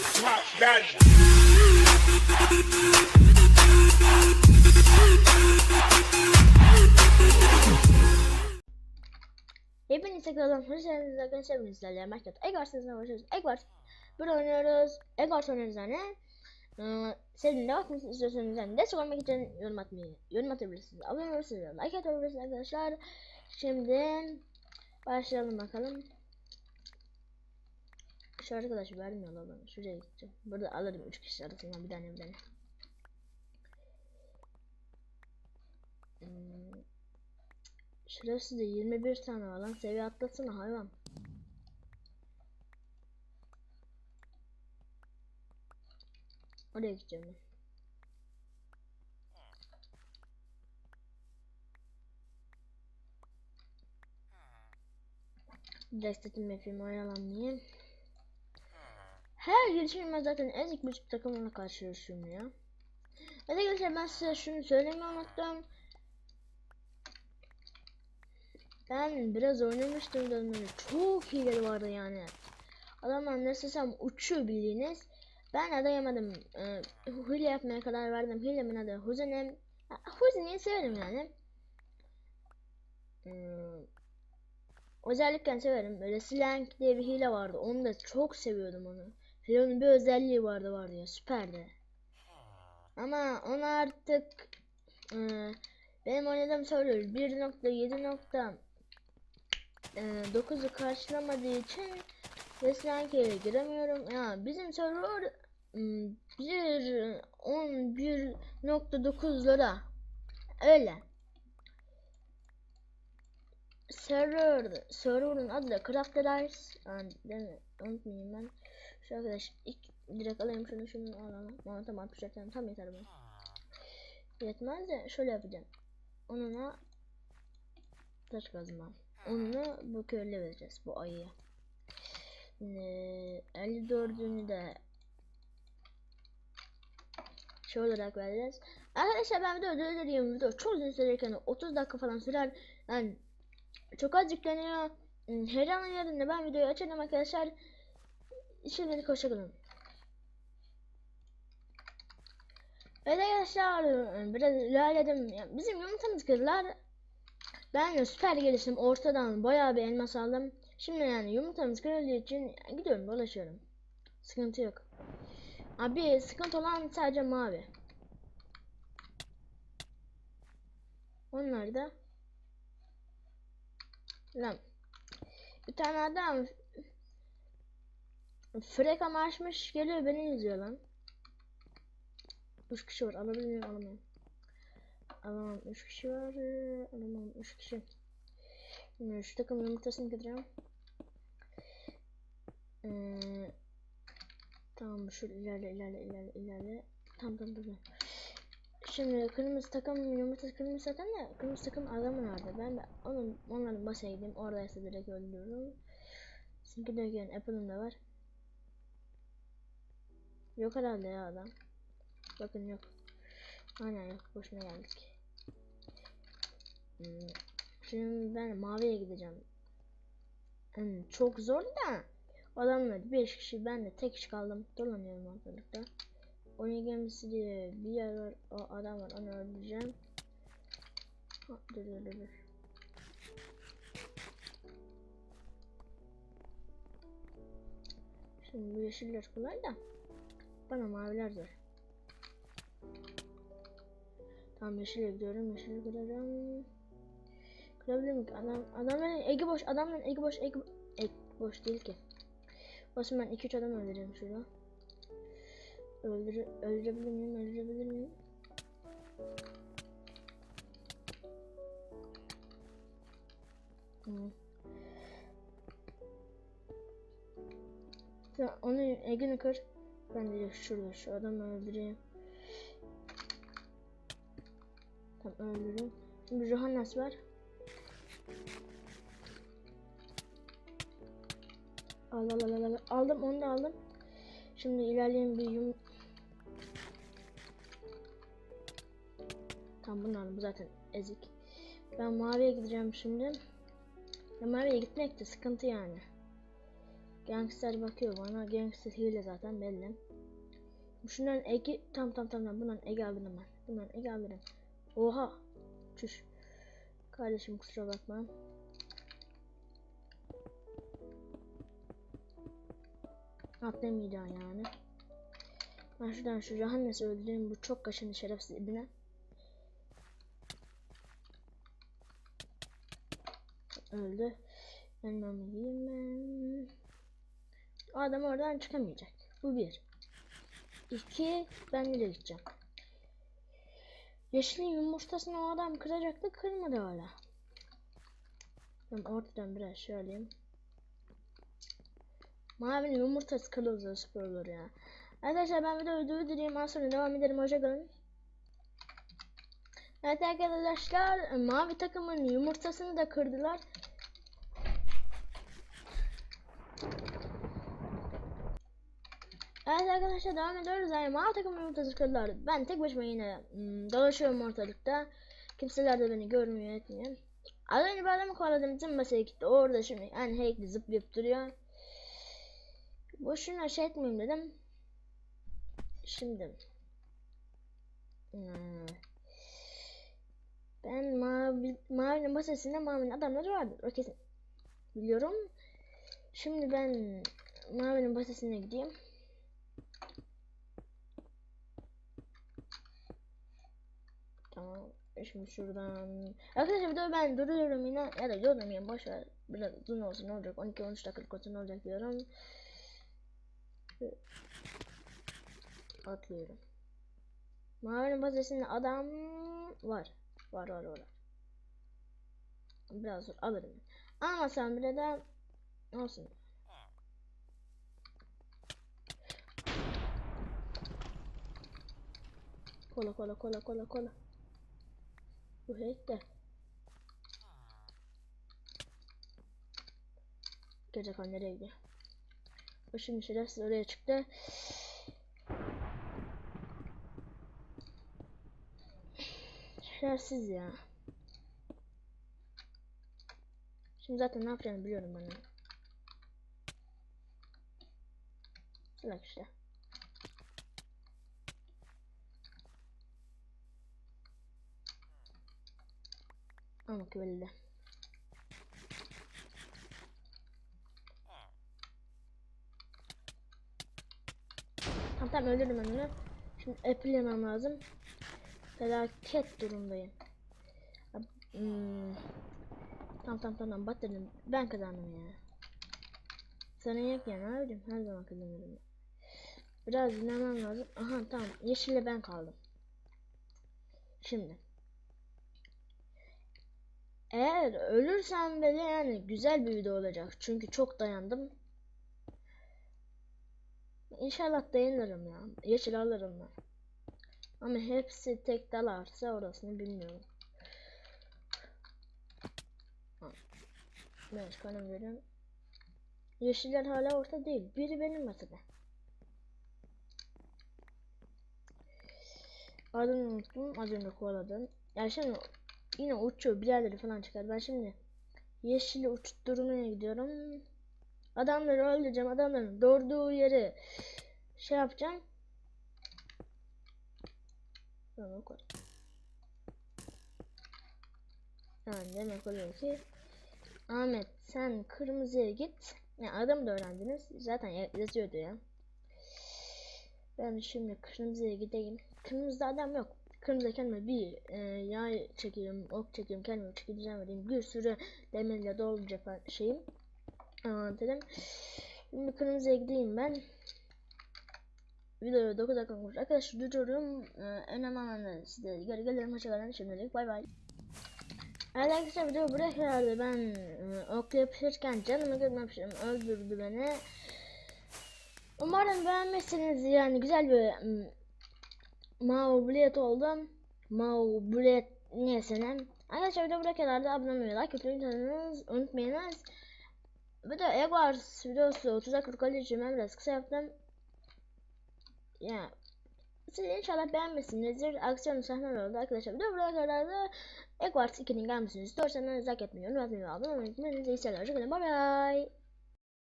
Pop that. Hepinize tekrardan hoş geldiniz arkadaşlar. Bugün sizlerle Minecraft Eggars'ın başlıyoruz. Eggars. Burada oynuyoruz. Eggars oynuyoruz yani. Ee, Senin de bakmak istiyorsanız yani destek olmak için yorum atmayı, yorum atabilirsiniz. Abone olabilirsiniz, like atabilirsiniz arkadaşlar. Şimdi başlayalım bakalım. Şu arkadaş vermiyor lan bana. Şuraya gideceğim. Burada alırım 3 kişi arasından bir tane tane. Hmm. Şurası da 21 tane var lan. Seviye atlasana hayvan. Oraya gideceğim ben. Setim yapayım oyalanmayayım. Her gelişimde zaten ezik bir takımla karşılaşıyorum ya. Hadi arkadaşlar ben size şunu söylemeyi unuttum. Ben biraz oynamıştım dönmeni. Çok hileli vardı yani. Adamlar nasıl desem uçuyor bildiğiniz. Ben adayamadım. Ee, hile yapmaya karar verdim. Hilemin adı Huzenem. Huzene'yi severim yani. Hmm. Özellikle severim. Böyle Slank diye bir hile vardı. Onu da çok seviyordum onu. Hile'nin bir özelliği vardı vardı ya. Süperdi. Ama onu artık e, benim oynadığım server 1.7. Ee, 9'u karşılamadığı için Veslanke'ye giremiyorum. Ya bizim server ım, 1 11.9'lara öyle. Server server'ın adı da Crafters. Yani, değil mi? Unutmayayım ben. Şu arkadaş ilk direkt alayım şunu şunu alalım. Tamam tamam tamam tam yeter bu. Yetmez de şöyle yapacağım. Onunla taş kazma. Onu bu köylü vereceğiz bu ayıya. Ee, 54'ünü de şey olarak vereceğiz. Arkadaşlar ben video ödülleriyim video çok uzun sürerken 30 dakika falan sürer. Yani çok az yükleniyor. Hmm, Her an yerinde ben videoyu açarım arkadaşlar. Şimdilik hoşçakalın. Evet arkadaşlar biraz ilerledim. Yani bizim yumurtamız kırdılar. Ben süper geliştim. Ortadan bayağı bir elmas aldım. Şimdi yani yumurtamız kırıldığı için gidiyorum dolaşıyorum. Sıkıntı yok. Abi sıkıntı olan sadece mavi. Onlar da Lan bir tane adam Freka açmış geliyor beni izliyor lan. 3 kişi var alabilir miyim alamam. Alamam 3 kişi var ee, alamam 3 kişi. Şu takım yumurtasını getireceğim. Ee, tamam şu ilerle ilerle ilerle ilerle. Tamam tamam tamam. Şimdi kırmızı takım yumurtası kırmızı zaten de kırmızı takım adamı nerede? Ben de onun onların basaya gideyim. Oradaysa direkt öldürürüm. Çünkü de Apple'ın da var. Yok herhalde ya adam. Bakın yok. Aynen yok. Boşuna geldik. Hmm. Şimdi ben maviye gideceğim. Hmm, çok zor da. Adamlar 5 kişi ben de tek kişi kaldım. Dolanıyorum ortalıkta. Oni gemisi diye bir yer var. O adam var onu öldüreceğim. Ha, dur dur. dur. Şimdi bu yeşiller kolay da. Bana maviler zor. Tamam yeşile gidiyorum. Yeşile kıracağım. Kırabilir miyim? Adam, adamların egi boş. Adamların egi boş. Egi, egi boş değil ki. Olsun ben 2-3 adam öldüreceğim şurada. Öldür öldürebilir miyim? Öldürebilir miyim? Hmm. Tamam, onu Ege'ni kır. Ben de şurada şu adamı öldüreyim. Tamam öldüreyim. Şimdi Johannes var. Al al al al al. Aldım onu da aldım. Şimdi ilerleyen bir yum... Tamam bunu aldım zaten ezik. Ben maviye gideceğim şimdi. Ya maviye gitmek de sıkıntı yani. Gangster bakıyor bana. Gangster hile zaten belli. Şundan Ege tam tam tam bundan Ege alırım ben. Bundan Ege alırım. Oha. Çüş. Kardeşim kusura bakma. Atlamayacaksın yani. Ben şuradan şu Johannes'i öldüreyim. Bu çok kaşındı şerefsiz ibine. Öldü. Elmamı yiyeyim ben. Adam oradan çıkamayacak. Bu bir. İki. Ben nereye gideceğim? Yeşilin yumurtasını o adam kıracaktı. Kırmadı hala. Ben ortadan biraz şöyle alayım. Mavinin yumurtası kırıldı süper olur ya. Arkadaşlar ben videoyu durdurayım. Az sonra devam ederim. Hoşçakalın. Evet arkadaşlar mavi takımın yumurtasını da kırdılar. Evet arkadaşlar devam ediyoruz. Yani mavi takımın kırdılar. Ben tek başıma yine hmm, dolaşıyorum ortalıkta. Kimseler de beni görmüyor etmiyor. Az önce bir adamı kovaladım. Tüm masaya gitti. Orada şimdi yani hackli zıplayıp duruyor. Boşuna şey etmeyeyim dedim. Şimdi. Hmm. Ben mavi, mavinin masasında mavinin adamları vardı. O kesin. Biliyorum. Şimdi ben mavinin masasına gideyim. Tamam. Şimdi şuradan. Arkadaşlar videoyu ben duruyorum yine. Ya da durmayayım. Boş ver. Biraz uzun olsun ne olacak. 12-13 dakikalık olsun ne olacak diyorum. Atlıyorum. Mavinin bazasında adam var. Var var var. Biraz zor alırım. Almasam bile de olsun. Kola kola kola kola kola. Bu hack de. Gece kan nereye gidiyor? O şimdi şerefsiz oraya çıktı. Şerefsiz ya. Şimdi zaten ne yapacağını biliyorum ben. Salak işte. Ama belli. Tamam tamam öldürdüm onu. Şimdi apple lazım. Felaket durumdayım. Hmm. Tamam tamam tamam batırdım. Ben kazandım ya. Sana yok ya ne yapayım her zaman kazanırım. Biraz dinlemem lazım. Aha tamam yeşille ben kaldım. Şimdi. Eğer ölürsem bile yani güzel bir video olacak. Çünkü çok dayandım. İnşallah dayanırım ya. Yeşil alırım ben. Ama hepsi tek dalarsa orasını bilmiyorum. Ben kanım veriyorum. Yeşiller hala orta değil. Biri benim masada. Adını unuttum. Az önce kovaladım. Yani şimdi yine uçuyor. Biraleri falan çıkar. Ben şimdi yeşili uçturmaya gidiyorum. Adamları öldüreceğim. Adamların doğurduğu yeri şey yapacağım. Tamam o kadar. Yani demek oluyor ki Ahmet sen kırmızıya git. Ya adam da öğrendiniz. Zaten ya- yazıyordu ya. Ben şimdi kırmızıya gideyim. Kırmızıda adam yok. Kırmızı kendime bir e, yay çekeyim, ok çekeyim, kendime çekeceğim vereyim. Bir sürü demirle falan şeyim. Anlatalım. Şimdi kırmızıya gideyim ben. Videoyu 9 dakika olmuş. Arkadaşlar duruyorum. Ee, önemli anlamda size geri gelirim. Hoşçakalın. Şimdilik bay bay. Evet arkadaşlar video buraya kadardı. Ben e, ok yapışırken canımı görmemişim. Öldürdü beni. Umarım beğenmişsiniz. Yani güzel bir mağlubiyet oldu. Mağlubiyet niyesine. Arkadaşlar video buraya kadardı. Abone olmayı, like atmayı unutmayınız. Bir de Egg Wars videosu 30 dakika için ben biraz kısa yaptım. Ya siz inşallah beğenmişsinizdir. Aksiyon sahneler oldu arkadaşlar. Bir de buraya kadar da Egg Wars 2'nin gelmesini istiyorsanız like etmeyi unutmayın. Abone olmayı unutmayın. İyi seyirler. Bye bye.